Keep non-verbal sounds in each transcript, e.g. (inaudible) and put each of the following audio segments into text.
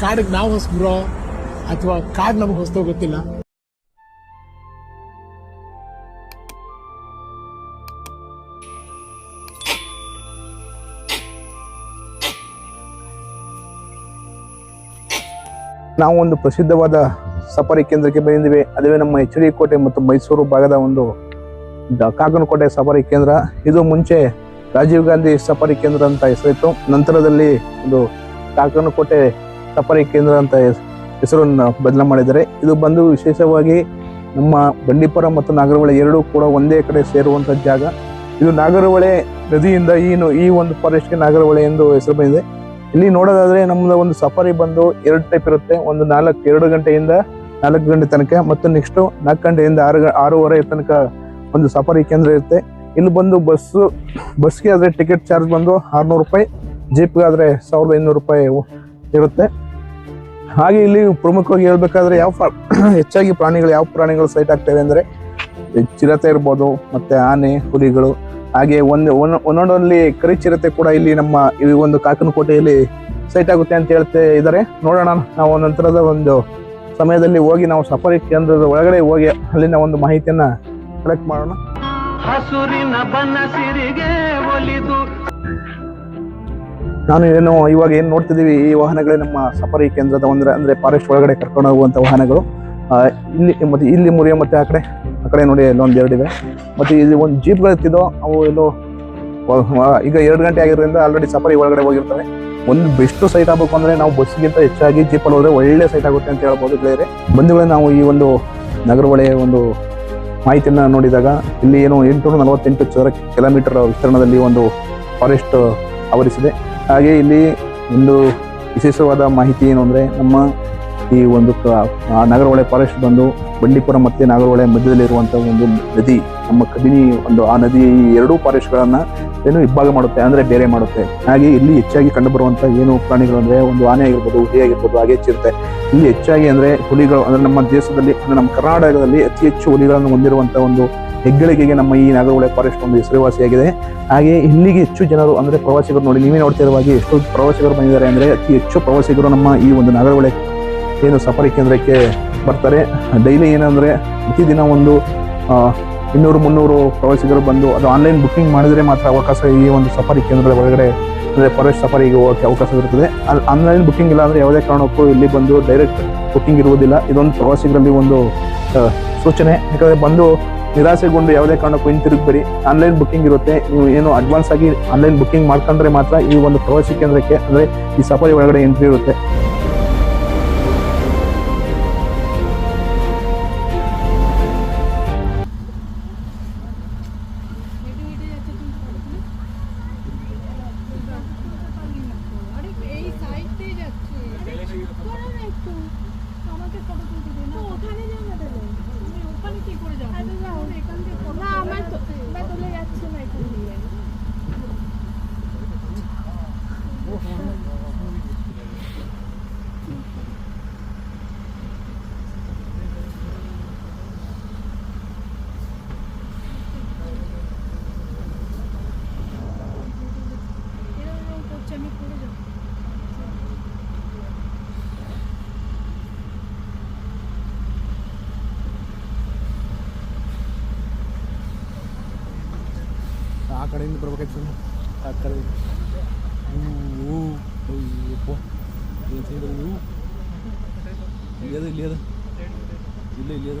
ಕಾಡಿಗೆ ನಾವು ಹೊಸಬ್ರೋ ಅಥವಾ ಕಾಡ್ ನಮಗೆ ಹೊಸ್ತೋ ಗೊತ್ತಿಲ್ಲ. ನಾವು ಒಂದು ಪ್ರಸಿದ್ಧವಾದ ಸಫಾರಿ ಕೇಂದ್ರಕ್ಕೆ ಬಂದಿದ್ದೀವಿ. ಅದುವೇ ನಮ್ಮ ಎಚ್ ಡಿ ಕೋಟೆ ಮತ್ತು ಮೈಸೂರು ಭಾಗದ ಒಂದು ಕಾಕನಕೋಟೆ ಸಫಾರಿ ಕೇಂದ್ರ. ಇದು ಮುಂಚೆ ರಾಜೀವ್ ಗಾಂಧಿ ಸಫಾರಿ ಕೇಂದ್ರ ಅಂತ ಹೆಸರಿತ್ತು. ನಂತರದಲ್ಲಿ ಒಂದು ಕಾಕನಕೋಟೆ ಸಫಾರಿ ಕೇಂದ್ರ ಅಂತ ಹೆಸ್- ಹೆಸರನ್ನು ಬದಲಾವಣೆ ಮಾಡಿದ್ದಾರೆ. ಇದು ಬಂದು ವಿಶೇಷವಾಗಿ ನಮ್ಮ ಬಂಡೀಪುರ ಮತ್ತು ನಾಗರಹೊಳೆ ಎರಡೂ ಕೂಡ ಒಂದೇ ಕಡೆ ಸೇರುವಂಥ ಜಾಗ. ಇದು ನಾಗರಹೊಳೆ ನದಿಯಿಂದ ಏನು ಈ ಒಂದು ಫಾರೆಸ್ಟ್ಗೆ ನಾಗರಹೊಳೆ ಎಂದು ಹೆಸರು ಬಂದಿದೆ. ಇಲ್ಲಿ ನೋಡೋದಾದರೆ ನಮ್ಮದು ಒಂದು ಸಫಾರಿ ಬಂದು ಎರಡು ಟೈಪ್ ಇರುತ್ತೆ. ಒಂದು ನಾಲ್ಕು, ಎರಡು ಗಂಟೆಯಿಂದ ನಾಲ್ಕು ಗಂಟೆ ತನಕ ಮತ್ತು ನೆಕ್ಸ್ಟು ನಾಲ್ಕು ಗಂಟೆಯಿಂದ ಆರು ಆರೂವರೆ ತನಕ ಒಂದು ಸಫಾರಿ ಕೇಂದ್ರ ಇರುತ್ತೆ. ಇಲ್ಲಿ ಬಂದು ಬಸ್ಸು ಬಸ್ಗೆ ಆದರೆ ಟಿಕೆಟ್ ಚಾರ್ಜ್ ಬಂದು ಆರುನೂರು ರೂಪಾಯಿ ಜೀಪ್ಗೆ ಆದ್ರೆ ಸಾವಿರದ ಐನೂರು ರೂಪಾಯಿ ಇರುತ್ತೆ. ಹಾಗೆ ಇಲ್ಲಿ ಪ್ರಮುಖವಾಗಿ ಹೇಳ್ಬೇಕಾದ್ರೆ ಯಾವ (clears throat) ಹೆಚ್ಚಾಗಿ ಪ್ರಾಣಿಗಳು ಯಾವ ಪ್ರಾಣಿಗಳು ಸೈಟ್ ಆಗ್ತವೆ ಅಂದ್ರೆ ಚಿರತೆ ಇರ್ಬೋದು, ಮತ್ತೆ ಆನೆ, ಹುಲಿಗಳು. ಹಾಗೆ ಒಂದು ಒಂದೊಂದಲ್ಲಿ ಕರಿ ಚಿರತೆ ಕೂಡ ಇಲ್ಲಿ ನಮ್ಮ ಈ ಒಂದು ಕಾಕನಕೋಟೆಯಲ್ಲಿ ಸೈಟ್ ಆಗುತ್ತೆ ಅಂತ ಹೇಳ್ತಾ ಇದ್ದಾರೆ ನೋಡೋಣ ನಾವು ನಂತರದ ಒಂದು ಸಮಯದಲ್ಲಿ ಹೋಗಿ ನಾವು ಸಫಾರಿ ಕೇಂದ್ರದ ಒಳಗಡೆ ಹೋಗಿ ಅಲ್ಲಿನ ಒಂದು ಮಾಹಿತಿಯನ್ನ ಕಲೆಕ್ಟ್ ಮಾಡೋಣ. ನಾನು ಏನು ಇವಾಗ ಏನು ನೋಡ್ತಿದ್ದೀವಿ ಈ ವಾಹನಗಳೇ ನಮ್ಮ ಸಫಾರಿ ಕೇಂದ್ರದ ಒಂದ್ರೆ, ಅಂದರೆ ಫಾರೆಸ್ಟ್ ಒಳಗಡೆ ಕರ್ಕೊಂಡು ಹೋಗುವಂಥ ವಾಹನಗಳು. ಇಲ್ಲಿ, ಮತ್ತು ಇಲ್ಲಿ ಮುರಿಯ ಮತ್ತು ಆ ಕಡೆ ಆ ಕಡೆ ನೋಡಿ ಅಲ್ಲೊಂದ್ ಎರಡಿವೆ. ಮತ್ತು ಇಲ್ಲಿ ಒಂದು ಜೀಪ್ಗಳು ಇರ್ತಿದ್ದೋ ಅವು ಎಲ್ಲೋ ಈಗ ಎರಡು ಗಂಟೆ ಆಗಿರೋದ್ರಿಂದ ಆಲ್ರೆಡಿ ಸಫಾರಿ ಒಳಗಡೆ ಹೋಗಿರ್ತವೆ. ಒಂದು ಬೆಸ್ಟು ಸೈಟ್ ಆಗಬೇಕು ಅಂದರೆ ನಾವು ಬಸ್ಗಿಂತ ಹೆಚ್ಚಾಗಿ ಜೀಪಲ್ಲಿ ಹೋದರೆ ಒಳ್ಳೆ ಸೈಟ್ ಆಗುತ್ತೆ ಅಂತ ಹೇಳ್ಬೋದು ಬೇರೆ ಬಂಧುಗಳೇ, ನಾವು ಈ ಒಂದು ನಗರವಳೆ ಒಂದು ಮಾಹಿತಿಯನ್ನು ನೋಡಿದಾಗ, ಇಲ್ಲಿ ಏನು ಎಂಟುನೂರ ನಲವತ್ತೆಂಟು ಚದರ ಕಿಲೋಮೀಟರ್ ವಿಸ್ತೀರ್ಣದಲ್ಲಿ ಒಂದು ಫಾರೆಸ್ಟ್ ಆವರಿಸಿದೆ ಹಾಗೆ ಇಲ್ಲಿ ಒಂದು ವಿಶೇಷವಾದ ಮಾಹಿತಿ ಏನು ಅಂದರೆ ನಮ್ಮ ಈ ಒಂದು ನಾಗರಹೊಳೆ ಫಾರೆಸ್ಟ್ ಬಂದು ಬಂಡೀಪುರ ಮತ್ತು ನಾಗರಹೊಳೆ ಮಧ್ಯದಲ್ಲಿರುವಂಥ ಒಂದು ನದಿ, ನಮ್ಮ ಕಬಿನಿ ಒಂದು ಆ ನದಿ ಈ ಎರಡೂ ಫಾರೆಸ್ಟ್ಗಳನ್ನು ಏನು ಇಬ್ಬಾಗ ಮಾಡುತ್ತೆ ಅಂದರೆ ಬೇರೆ ಮಾಡುತ್ತೆ. ಹಾಗೆ ಇಲ್ಲಿ ಹೆಚ್ಚಾಗಿ ಕಂಡುಬರುವಂಥ ಏನು ಪ್ರಾಣಿಗಳು ಅಂದರೆ ಒಂದು ಆನೆ ಆಗಿರ್ಬೋದು, ಹುಲಿ ಆಗಿರ್ಬೋದು, ಹಾಗೆ ಹೆಚ್ಚಿರುತ್ತೆ. ಇಲ್ಲಿ ಹೆಚ್ಚಾಗಿ ಅಂದರೆ ಹುಲಿಗಳು ಅಂದರೆ ನಮ್ಮ ದೇಶದಲ್ಲಿ ಅಂದರೆ ನಮ್ಮ ಕರ್ನಾಟಕದಲ್ಲಿ ಅತಿ ಹೆಚ್ಚು ಹುಲಿಗಳನ್ನು ಹೊಂದಿರುವಂಥ ಒಂದು ಹೆಗ್ಗಳಿಕೆಗೆ ನಮ್ಮ ಈ ನಾಗರಹೊಳೆ ಫಾರೆಸ್ಟ್ ಒಂದು ಹೆಸರುವಾಸಿಯಾಗಿದೆ. ಹಾಗೆ ಇಲ್ಲಿಗೆ ಹೆಚ್ಚು ಜನರು ಅಂದ್ರೆ ಪ್ರವಾಸಿಗರು ನೋಡಿ, ನೀವೇ ನೋಡ್ತಿರುವ ಹಾಗೆ ಎಷ್ಟು ಪ್ರವಾಸಿಗರು ಬಂದಿದ್ದಾರೆ ಅಂದ್ರೆ ಅತಿ ಹೆಚ್ಚು ಪ್ರವಾಸಿಗರು ನಮ್ಮ ಈ ಒಂದು ನಾಗರಹೊಳೆ ಏನು ಸಫಾರಿ ಕೇಂದ್ರಕ್ಕೆ ಬರ್ತಾರೆ. ಡೈಲಿ ಏನಂದ್ರೆ ಪ್ರತಿದಿನ ಒಂದು ಇನ್ನೂರು ಮುನ್ನೂರು ಪ್ರವಾಸಿಗರು ಬಂದು ಅದು ಆನ್ಲೈನ್ ಬುಕ್ಕಿಂಗ್ ಮಾಡಿದ್ರೆ ಮಾತ್ರ ಅವಕಾಶ ಈ ಒಂದು ಸಫಾರಿ ಕೇಂದ್ರದ ಒಳಗಡೆ ಅಂದರೆ ಫಾರೆಸ್ಟ್ ಸಫಾರಿಗೆ ಹೋಗೋಕ್ಕೆ ಅವಕಾಶ ಇರುತ್ತದೆ ಅಲ್ಲಿ ಆನ್ಲೈನ್ ಬುಕ್ಕಿಂಗ್ ಇಲ್ಲ ಅಂದರೆ ಯಾವುದೇ ಕಾರಣಕ್ಕೂ ಇಲ್ಲಿ ಬಂದು ಡೈರೆಕ್ಟ್ ಬುಕ್ಕಿಂಗ್ ಇರುವುದಿಲ್ಲ. ಇದೊಂದು ಪ್ರವಾಸಿಗರಲ್ಲಿ ಒಂದು ಸೂಚನೆ. ಯಾಕಂದರೆ ಬಂದು ನಿರಾಸೆಗೊಂಡು ಯಾವುದೇ ಕಾರಣಕ್ಕೂ ಹಿಂತಿರುಗಬೇಡಿ ಆನ್ಲೈನ್ ಬುಕ್ಕಿಂಗ್ ಇರುತ್ತೆ. ನೀವು ಏನು ಅಡ್ವಾನ್ಸ್ ಆಗಿ ಆನ್ಲೈನ್ ಬುಕ್ಕಿಂಗ್ ಮಾಡ್ಕೊಂಡ್ರೆ ಮಾತ್ರ ಈ ಒಂದು ಪ್ರವಾಸಿ ಕೇಂದ್ರಕ್ಕೆ, ಅಂದ್ರೆ ಈ ಸಫಾರಿ ಒಳಗಡೆ ಎಂಟ್ರಿ ಇರುತ್ತೆ. ಆ ಕಡೆಯಿಂದ ಬರ್ಬೇಕಾಯ್ತು ಆ ಕಡೆ ಹೂ, ಹೂ, ಅಯ್ಯಪ್ಪ. ಏನ್ ಸೈಡ್ ಅದು ಹೂ? ಇಲ್ಲಿ ಅದ ಇಲ್ಲಿ ಅದ ಇಲ್ಲ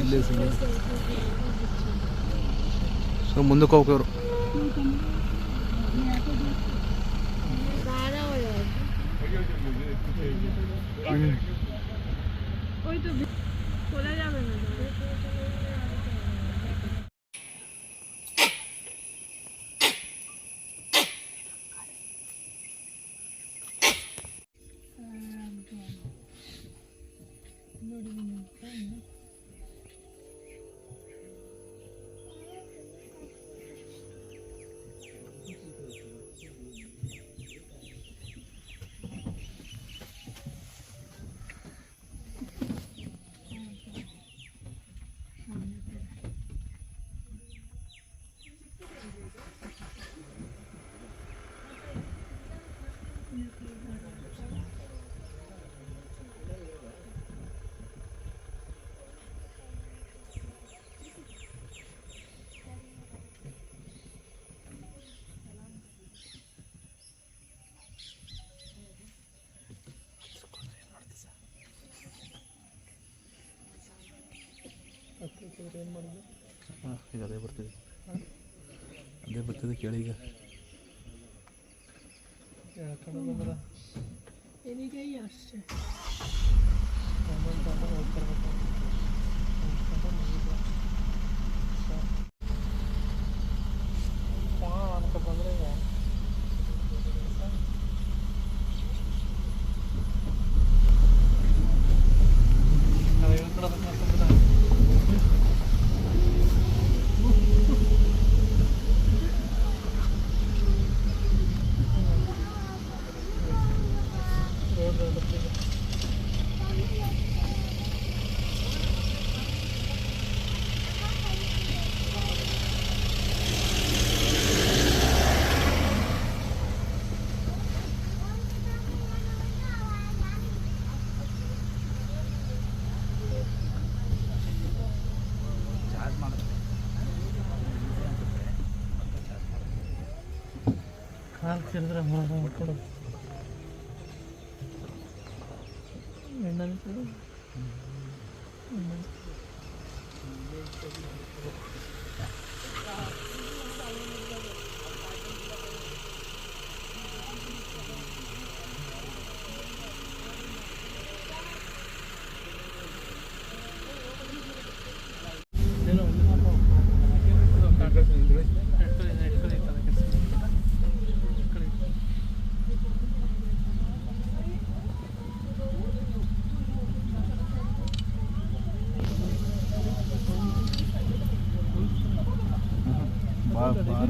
ఇల్లేసింది సో ముందుకు ఒకరు ওই তো খোলা যাবে না ನೋಡಿ ಏನು ಮಾಡಿದ್ರು ಹಾಂ ಈಗ ಅದೇ ಬರ್ತದೆ. ಅದೇ ಬರ್ತದೆ ಕೇಳಿ ಈಗ. ಹೇಳ್ಕೊಂಡು ಏನೀಗ ಅಷ್ಟೇ நாளைக்கு முறை கூட ಕೊಡು ಫೋಟೋ ಭಾಳ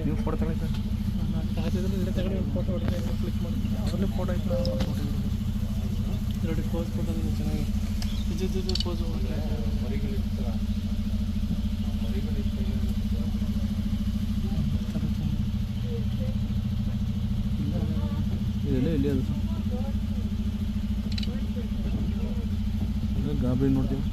ನೀವು ಕೊಡ್ತಾರೆ ಸರ್ ಫೋಟೋ ಕ್ಲಿಕ್ ಮಾಡಿ ಅವ್ರನ್ನೇ ಫೋಟೋ ಫೋಟೋ ನೋಡಿ ಚೆನ್ನಾಗಿ ಪೋಸ್ ಇದೆಲ್ಲ ಎಲ್ಲಿ ಅದು? ಗಾಬರಿ ನೋಡ್ತೀವಿ